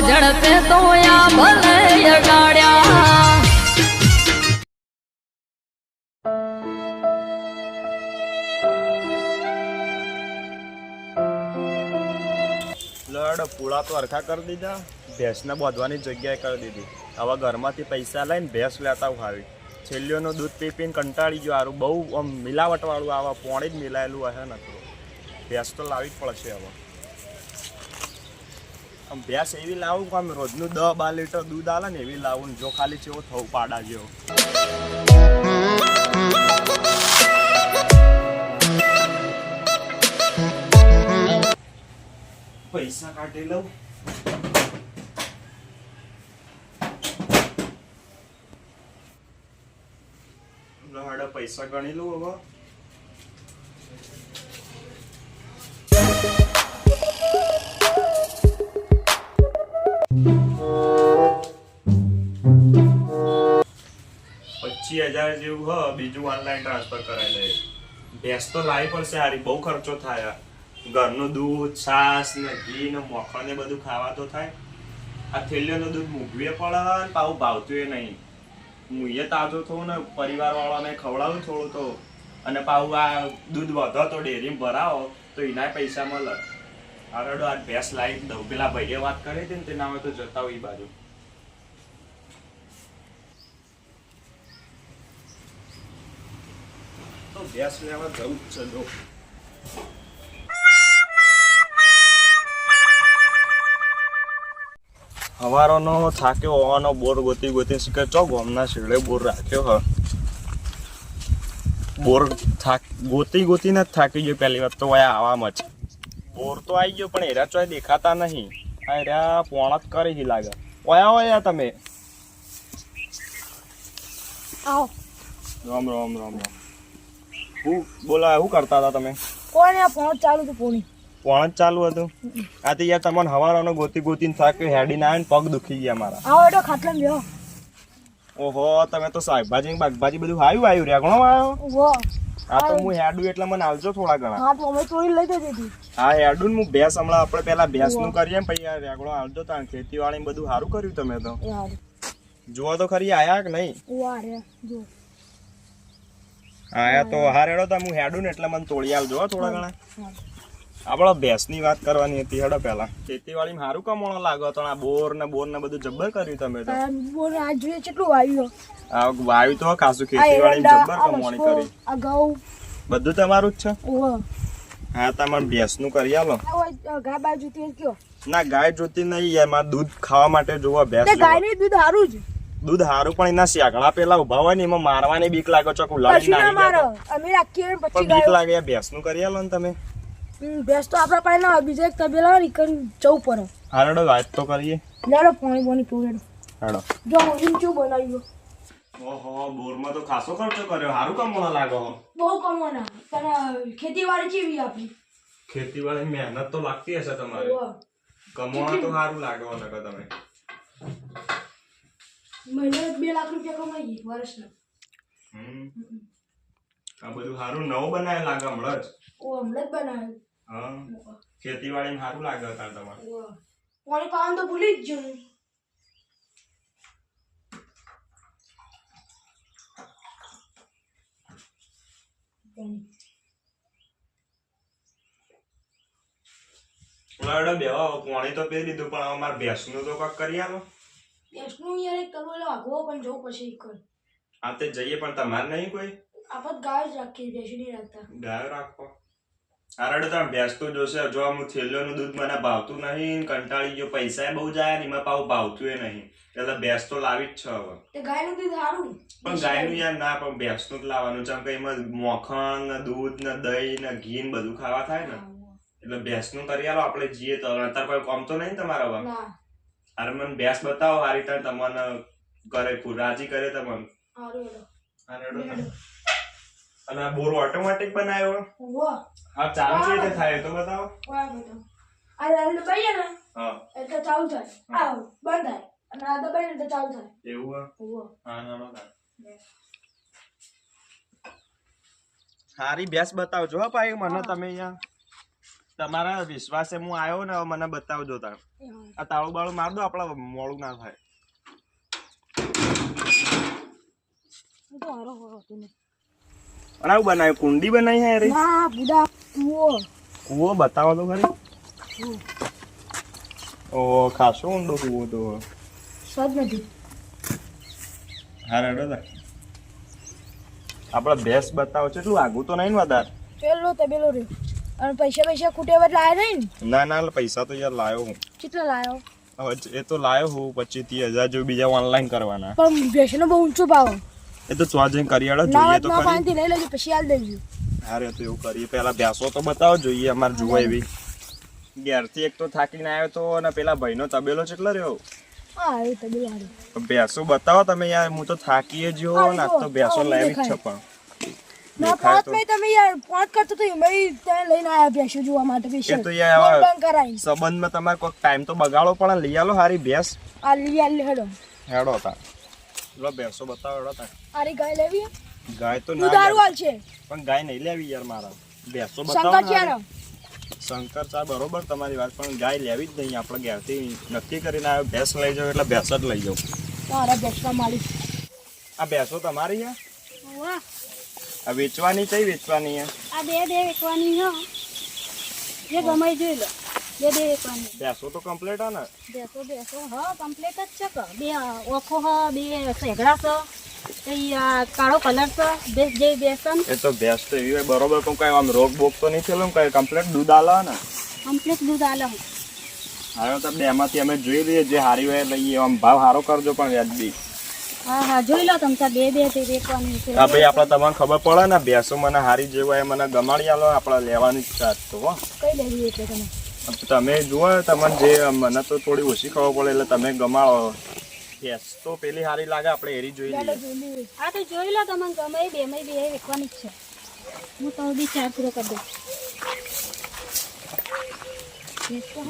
જોવા પે તો ભલે અડાડ્યા લડ પૂળા તો અરખા કરી દીધા. ભેંસને બોધવાની જગ્યાએ કરી દીધી. હવે ઘરમાંથી પૈસા લઈને ભેંસ લેતા આવી છેલ્લીઓનું દૂધ પી પીને કંટાળી ગયો. આરું બહુ આમ મિલાવટવાળું આવે પોણી જ મિલાયેલું હશે નતું ભેંસ તો લાવી જ પડશે હવે. ભેંસ એવી લાવું કે આમ રોજનું દસ બાર લીટર દૂધ આવે ને એવી લાવું જો ખાલી ચેવો થવું પાડા જેવો. પૈસા કાઢી લઉં. પૈસા ગણી લઉં હવે. હજાર જેવું હ, બીજું ઓનલાઈન ટ્રાન્સફર કરાય લે ભેંસ તો લાવી પડશે હારી, બહુ ખર્ચો થાય. ઘરનું દૂધ છાસ ને ઘી ને મખણ ને બધું ખાવા તો થાય. આ થેલીઓનું દૂધ મૂકવી પડે ને પાવું ભાવતું નહીં. હું એ તાજો થવું ને પરિવાર વાળાને ખવડાવું થોડું તો. અને પાવું આ દૂધ વધો તો ડેરીમાં ભરાવો, તો એના પૈસા મળે. આરડો આ ભેંસ લાવી દઉં. પેલા ભાઈએ વાત કરી હતી ને, તેના હવે તો જતા હોય એ બાજુ. તો ભેંસ લેવા જવું જ છે જો. હવારોનો થાક્યો હોવાનો બોર ગોતી ગોતી શીખે. ચો ગોમના શેડે બોર રાખ્યો હ. બોર થાક ગોતી ગોતીને જ થાકી ગયો પહેલી વાત તો વયા આવામાં જ. બોર તો આવી ગયો પણ એરા ચોય દેખાતા નહીં. આ એરા પોણા જ કરી ગઈ લાગે. વયા વયા તમે. આવો. રામ રામ રામ રામ. હું બોલા શું કરતા હતા તમે? કોને ફોન ચાલુ હતું પોણી. ફોન ચાલુ હતું? આ તો યાર તમને હવારાનો ગોતી ગોતીને થાક હેડી ના આવીને પગ દુખી ગયા મારા. આવો એટો ખાટલા લ્યો ઓહો તમે તો શાકભાજી ને બાકભાજી બધું આવ્યું આવ્યું રે ઘણો આવ્યો આ તો હું હેડું એટલે મને આવજો થોડા ઘણા. હા તો અમે ચોરી લઈ દીધી હા હેડું ને હું ભેંસ હમણાં આપણે પેલા ભેંસનું કરીએ ને પછી આ રેગડો આવજો તાણ ખેતીવાડી બધું સારું કર્યું તમે તો. યાર જુઓ તો ખરી આયા કે નહીં? જો આયા તો હા રેડો તો હું હેડું ને એટલે મને તોડી આવજો હો થોડા ઘણા. હા. આપણે ભેંસની વાત કરવાની હતી હેડો પહેલા. ખેતીવાડી માં સારું કમાણો લાગો તો આ બોર ને બોર ને બધું જબ્બર કર્યું તમે તો. બોર બોલ આ જોઈએ કેટલું આવ્યું આ વાયુ તો ખાસું ખેતીવાડી જબ્બર કમાણી કરી. આ ઘઉં બધું તમારું જ છે? હા તમારે ભેંસનું કરી આલો. ગાય બાજુ કયો? ના ગાય જોતી નહીં એમાં દૂધ ખાવા માટે જોવા ભેંસ ગાયનું દૂધ સારું જ. દૂધ હારું પણ એના શેકડા પેલા ઊભા હોય ને એમાં મારવાની બીક લાગે ચોક ઉલાડી કશું ના મારો. અમે રાખીએ પછી બીક લાગે ભેંસનું કરી આલો ને તમે. ભેંસ તો આપણા પાસે ના બીજે બીજા એક તબેલા હોય ને ઈ કરીને જવું પડે. હારડો વાત તો કરીએ. લાડો પાણી પાણી પીવડો હાડો જો હું શું બનાવ્યો? ઓહો બોરમાં તો ખાસો ખર્ચો કર્યો. હારું કમોણા લાગો. બહુ કમાવાના પણ ખેતીવાડી કેવી આપણી? ખેતીવાડી મહેનત તો લાગતી હશે તમારે. કમવા તો સારું લાગે તમે. મહિને બે લાખ રૂપિયા કમાઈએ વર્ષના. હમ. આ બધું સારું નવું બનાવે લાગે હમણાં જ? ઓ હમણાં જ બનાવ્યું હા. ખેતીવાડી સારું લાગે હતા તમારે. પાણી પાવાનું તો ભૂલી જ ગયું ઉનાળો બેવા પાણી તો પી દીધું પણ હવે મારે ભેંસનું તો કાંક કરી આલો ભેંસનું યાર એક તબેલો આગવો પણ જવું પછી એક કર આ તે જઈએ પણ તમારે નહીં કોઈ? આપત ગાય જ રાખીએ ભેંસી નહીં રાખતા. ગાયો રાખો. આરડ તો ભેંસ તો જોશે. જો આમ થેલીઓનું દૂધ મને ભાવતું નહીં કંટાળી ગયો પૈસા બહુ જાય ને એમાં પાવું ભાવતું એ નહીં. એટલે ભેંસ તો લાવી જ છે હવે. તે ગાયનું દૂધ સારું. પણ ગાયનું યાર ના પણ ભેંસનું જ લાવવાનું છે. કે એમાં મોખણ ને દૂધ ને દહીં ને ઘી ને બધું ખાવા થાય ને. એટલે ભેંસનું કરી આલો આપણે જઈએ તો. અત્યારે કોઈ કામ તો નહીં ને તમારા હવે ના. અરે મને બેસ બતાવો હારી રીતે તમને કરે પૂર રાજી કરે તમને? અને બોર ઓટોમેટિક બનાવ્યો હા ચાલુ છે તે થાય? તો બતાવો. આ રાલ દબાઈએ ને હા. એટલે ચાલુ થાય. આવ બંધ થાય અને આ દબાઈએ ને એટલે ચાલુ થાય. એવું હા હા ના ના સારી બેસ. બતાવજો હા ભાઈ મને તમે અહીંયા તમારા વિશ્વાસે હું આવ્યો ને મને બતાવજો તાર. આ તાળું બાળું માર દો આપડે મોડું ના થાય. તો આવું બનાવ્યું? કુંડી બનાવી હે રે? કુવો. કૂવો બતાવો તો ખરી. ઓ ખાસો ઊંડો કુવો તો. સ્વાદ નથી. હા રેડો તા આપડે ભેંસ બતાવો છે એટલું આગું તો નહીં ને વધારે. પેલો તબેલો રહ્યો. અને પૈસા પૈસા ખૂટે એટલે લાયા નહીં ના? ના પૈસા તો યાર લાયો હું. કેટલા લાયો? એ તો લાયો હું પચીસ ત્રીસ હજાર જો બીજા ઓનલાઈન કરવાના. પણ ભેંસનો બહુ ઊંચો ભાવ. એ તો ચો જઈને કરી આડો જોઈએ તો કરી લઈ લેજો પછી આલ દેજો. અરે તો એવું કરીએ પેલા ભેંસો તો બતાવો જોઈએ અમારે જુઓ એવી. ઘેરથી એક તો થાકીને આવ્યો તો અને પેલા ભાઈનો તબેલો કેટલો રહ્યો? ભેંસો બતાવો તમે યાર હું તો થાકીએ જ આજ તો ભેંસો લેવી જ છે પણ. ના પાંચ મે તમે યાર પાંચ કરતો તો મે ત્યાં લઈને આયા ભેંસો જોવા માટે એ તો યાર બંધ કરાવી સંબંધમાં તમારે કોઈક ટાઈમ તો બગાડો પણ લઈ આલો હારી ભેંસ. આ લઈ આલ હેડો. હેડો તા. લો ભેંસો બતાવો હેડો તા. આરી ગાય લેવી? ગાય તો ના દારૂ. હાલ છે. પણ ગાય નહીં લેવી યાર મારા. ભેંસો બતાવો શંકર ચારો શંકર ચા બરોબર તમારી વાત પણ ગાય લેવી જ નહીં. આપણે ઘેરથી નક્કી કરીને આવ્યો ભેંસ લઈ જાવ એટલે ભેંસ જ લઈ જાવ મારા ભેંસના માલિક. આ ભેંસો તમારી છે? વાહ આ વેચવાની કઈ વેચવાની છે? આ બે બે વેચવાની છે. જે ગમે જોઈ લો. બે બે વેચવાની. બેસો તો કમ્પ્લીટ હે ને બેસો બેસો. હા કમ્પ્લીટ જ છે કે. બે ઓખો હ બે સેગડા છે કાળો કલર છે બે જે બેસન. એ તો ભેંસ તો એવી બરોબર પણ કઈ આમ રોગ બોગ તો નહીં થયેલો કઈ? કમ્પ્લીટ દૂધ આલે ને? કમ્પ્લીટ દૂધ આલે હું. તો બેમાંથી અમે જોઈ લઈએ જે હારી હોય લઈએ આમ ભાવ સારો કરજો પણ વ્યાજબી. હા હા જોઈ લો તમે બે બે જે વેચવાની છે. હા ભાઈ આપણે તમને ખબર પડે ને ભેંસો મને હારી જેવું હોય એ મને ગમાડી આલો આપણે લેવાની જ ચાત તો હો. કઈ લેવી એટલે તમે? તમે જુઓ તમને જે મને તો થોડી ઓછી ખબર પડે એટલે તમે ગમાડો. ભેંસ તો પેલી હારી લાગે આપણે એરી જોઈ લઈએ. હા તો જોઈ લો તમને ગમે બે માં બે વેચવાની જ છે. હું તો બી ચાર પૂરો કરી દઉં.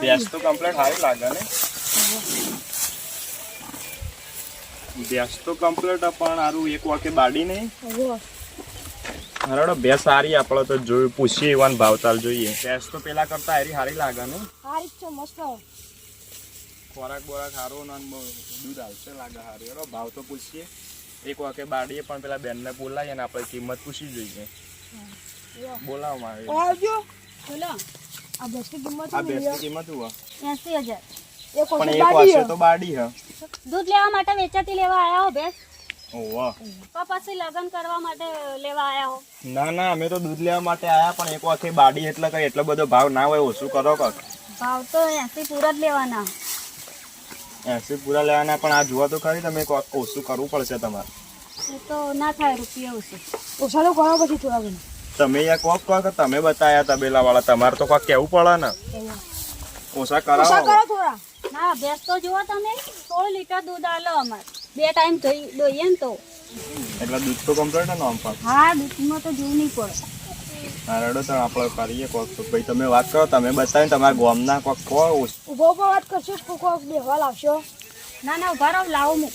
ભેંસ તો કમ્પ્લીટ હારી લાગે ને. ભેંસ તો કમ્પ્લીટ પણ આરું એક વાકે બાડી નહીં. હરાડો ભેંસ સારી આપણે તો જોયું પૂછીએ એવાન ભાવતાલ જોઈએ. ભેંસ તો પેલા કરતા હારી હારી લાગે ને. સારી છે મસ્ત. ખોરાક બોરાક સારો ને દૂધ આવશે લાગે હારી. હરો ભાવ તો પૂછીએ. એક વાકે બાડીએ પણ પેલા બેનને બોલાવીએ ને આપણે કિંમત પૂછી જોઈએ. બોલાવવામાં આવે. આવજો. બોલો આ ભેંસની કિંમત આ ભેંસની કિંમત શું એસી હજાર. પણ એક વાસે તો બાડી હ. દૂધ લેવા માટે વેચાતી લેવા આયા હો ભેંસ? ઓવા તો પછી લગ્ન કરવા માટે લેવા આયા હો? ના ના અમે તો દૂધ લેવા માટે આયા પણ એક વાકે બાડી એટલે કઈ એટલો બધો ભાવ ના હોય ઓછું કરો કક. ભાવ તો એસી પૂરા જ લેવાના. એસી પૂરા લેવાના પણ આ જોવા તો ખરી તમે કોક ઓછું કરવું પડશે તમારે. એ તો ના થાય રૂપિયા ઓછું. ઓછાનો કરો પછી થોડા ઘણા. તમે યા કોક કહો કે તમે બતાયા તબેલા વાળા તમારે તો કોક કેવું પડે ને. ઓછા ઓછા કરાવો કરો થોડા. ના ભેંસ તો જુઓ તમે સો લીટર દૂધ આલો અમારે. બે ટાઈમ ધોઈ દોઈએ ને તો. એટલે દૂધ તો કમ્પ્લીટ ને આમ પણ હા દૂધમાં તો જોવું નહીં પડે. હા તો આપણે કરીએ કોક તો. ભાઈ તમે વાત કરો તમે બતાવીને તમારા ગામના કોક કો ઊભો ઊભો વાત કરશો કોક દેવા લાવશો. ના ના ઊભા રહો લાવો હું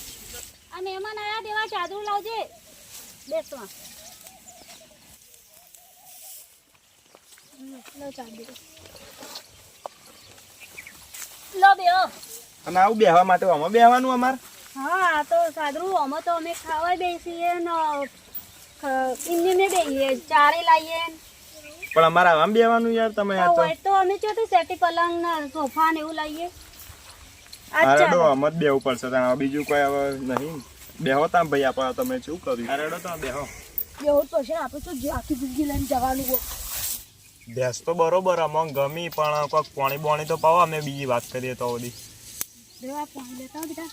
આ મહેમાન આયા દેવા ચાદરું લાવજે. બેસવા. લો ચાંદી લો બેહો અને આવું બેહવા માટે આમાં બેહવાનું અમાર? હા તો સાદરું. અમે તો અમે ખાવા બેસીએ ને એમને ને બેહીએ ચારે લાવીએ પણ અમારે આમ બેહવાનું યાર તમે આ તો. તો અમે ચોથી સેટી પલંગ ને સોફા ને એવું લાઈએ? અરે તો આમ જ બેહવું પડશે. તાણ બીજું કોઈ હવે નહીં. બેહો તાં ભાઈ આપણે તમે શું કર્યું? અરે તો બેહો. બેહવું જ પડશે આપણે તો જે આખી જિંદગી લઈને જવાનું હોય. ભેંસ તો બરોબર અમોંગ ગમી પણ કોઈક પાણી બોણી તો પાવા અમે બીજી વાત કરીએ તો બેટા.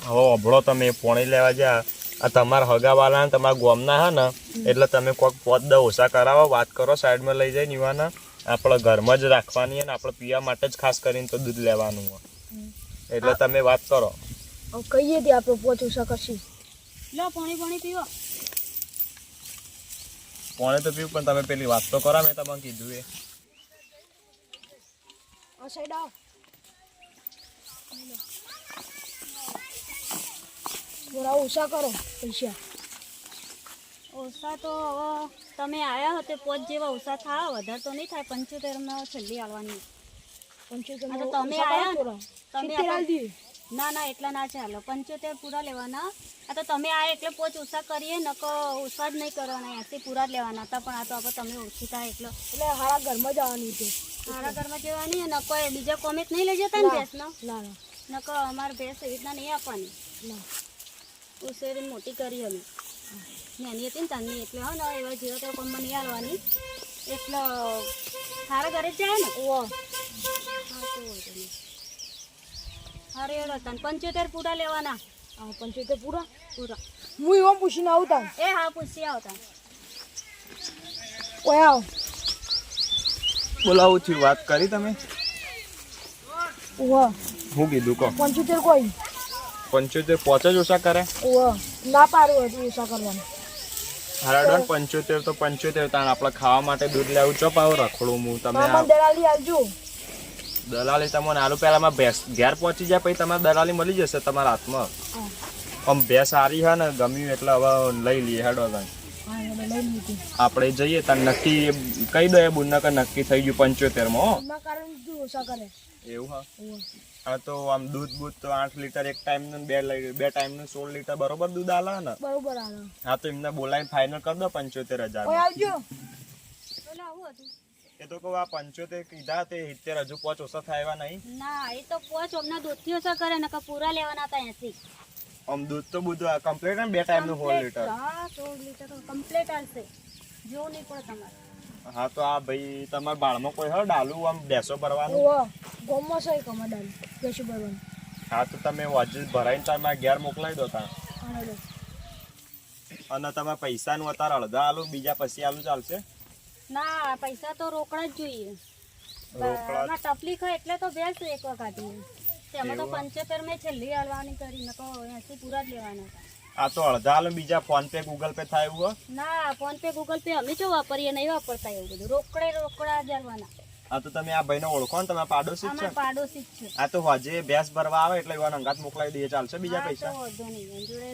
હવે અભળો તમે પોણી લેવા જા આ તમારા હગાવાલા તમારા ગોમના હે ને એટલે તમે કોઈક પોત દ ઓછા કરાવો વાત કરો સાઈડમાં લઈ જાય નીવાના. આપણે ઘરમાં જ રાખવાની અને આપણે પીવા માટે જ ખાસ કરીને તો દૂધ લેવાનું હોય. એટલે તમે વાત કરો. કહીએ તે આપણે પોચ ઓછા કરશી. લો પાણી પાણી પીવો. પોણે તો પીવું પણ તમે પેલી વાત તો કરો મેં તમને કીધું એ. ઓછા કરો પૈસા. ઓછા તો હવે તમે આયા હતા તે પોચ જેવા ઓછા થાય વધારે તો નહીં થાય પંચોતેરમાં છેલ્લી આવવાની. પંચોતેરમાં તમે આવ્યા આયા તમે ના ના એટલા ના ચાલો પંચોતેર પૂરા લેવાના. આ તો તમે આ એટલે પોચ ઓછા કરીએ નકો ઓછા જ નહીં કરવાના. એસી પૂરા જ લેવાના હતા પણ આ તો આપણે તમે ઓછી થાય એટલો એટલે હારા ઘરમાં જવાની છે. મારા ઘરમાં જવાની નકો એ બીજા કોમેટ નહીં લઈ જતા ને ભેંસનો? ના ના. નકો અમારે ભેંસ એવી રીતના નહીં આપવાની. ઉછેરી મોટી કરી અમે. નાની હતી ને તાની એટલે હો ને એવા જીરો તો કોમમાં નહીં આવવાની. એટલે સારા ઘરે જ જાય ને? ઓ હા તો વાંધો એડો તને પંચોતેર પૂરા લેવાના. આ પંચોતેર પૂરા? પૂરા. હું એવા પૂછીને આવતા એ હા પૂછી આવતા ઓય આવ. બોલાવું થયું વાત કરી તમે? ઓવા હું કીધું કહો. પંચોતેર કોઈ? પંચોતેર પોચ જ ઓછા કરે? ઓવા ના પાડું હતું ઓછા કરવાનું. પંચોતેર તો પંચોતેર તાણ આપણે ખાવા માટે દૂધ લેવું ચો પાવ રખડું હું તમે આવજો દલાલી તમને આલુ પહેલામાં ભેંસ ઘેર પહોંચી જાય પછી તમારે દલાલી મળી જશે તમારા હાથમાં. આમ ભેંસ સારી હે ને ગમ્યું એટલે હવે લઈ લઈએ હેડો લીધી આપણે જઈએ તાર નક્કી કહી દો એ બુનકર નક્કી થઈ ગયું ઓછા કરે? એવું હા. હા તો આમ દૂધ બૂધ તો આઠ લીટર એક ટાઈમનું બે બે ટાઈમનું સોળ લીટર બરોબર દૂધ આલે ને? બરોબર હા તો એમને બોલાવીને ફાઇનલ કરી દો પંચોતેર હજાર આવજો. એ તો કહું આ પંચોતેર કીધા તે સિત્તેર હજુ પોચ ઓછા થાય એવા નહીં. ના એ તો પોચ અમને દૂધથી ઓછા કરે નકર પૂરા લેવાના હતા એસી આમ દૂધ તો બધું કમ્પ્લીટ ને બે ટાઈમનું હોલ લીટર હા સોળ લીટર તો કમ્પ્લીટ આવશે જો નહીં પડે તમારે. હા તો આ ભાઈ તમારા બાળમાં કોઈ હો ડાલું આમ બેસો ભરવાનું? ગોમમાં છે કમા ડાલ કશું ભરવાનું. હા તો તમે વાજી ભરાઈને તમે ઘેર મોકલાવી દો તા. અને તમે પૈસાનું અત્યારે અડધા આલું બીજા પછી આલું ચાલશે? ના પૈસા તો રોકડા જ જોઈએ. રોકડા તકલીફ હોય એટલે તો બેસ એક વખત તેમાં તો પંચોતેર મેં છેલ્લી હાલવાની કરી નકો એસી પૂરા જ લેવાના. આ તો અડધા બીજા ફોન પે ગૂગલ પે થાય એવું ના ફોન પે ગૂગલ પે અમે જો વાપરીએ નહીં વાપરતા એવું બધું. રોકડે રોકડા જ હાલવાના હા તો તમે આ ભાઈને ઓળખો ને તમે પાડોશી જ છે? પાડોશી છે. આ તો હજે ભેંસ ભરવા આવે એટલે એવા અંગાત મોકલાવી દઈએ ચાલશે બીજા પૈસા?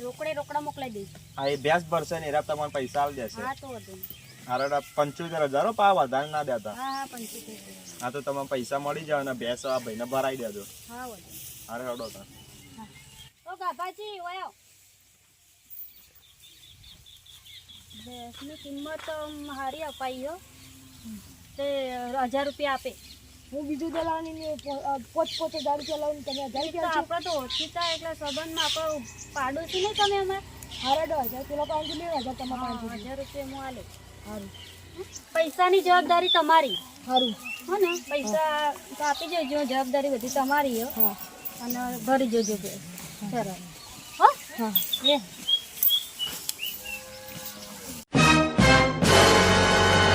રોકડે રોકડા મોકલાઈ દઈશું હા એ ભેંસ ભરશે ને એરા તમારે પૈસા આલી દેશે. હા તો હારે પંચોતેર હજાર પા વધારે ના દેતા. હા તો તમે પૈસા મળી જાવ અને ભેંસ આ ભાઈને ભરાઈ દેજો. હારે હડો તા ભેંસની કિંમત હારી અપાઈ હો. તે હજાર રૂપિયા આપે. હું બીજું દલાલી પોત પોચ પોચ હજાર રૂપિયા લાવીને તમે હજાર રૂપિયા આપણે તો ઓછી થાય એટલે સંબંધમાં આપણો પાડોશી નહીં તમે અમારે. હારે દો હજાર પેલા પાંચસો લે હજાર તમારે પાંચસો હજાર. રૂપિયા હું આલે. સારું પૈસાની જવાબદારી તમારી. સારું હો ને પૈસા તો આપી જજો જવાબદારી બધી તમારી હો. અને ભરી જજો સરસ. હો? હા. લે.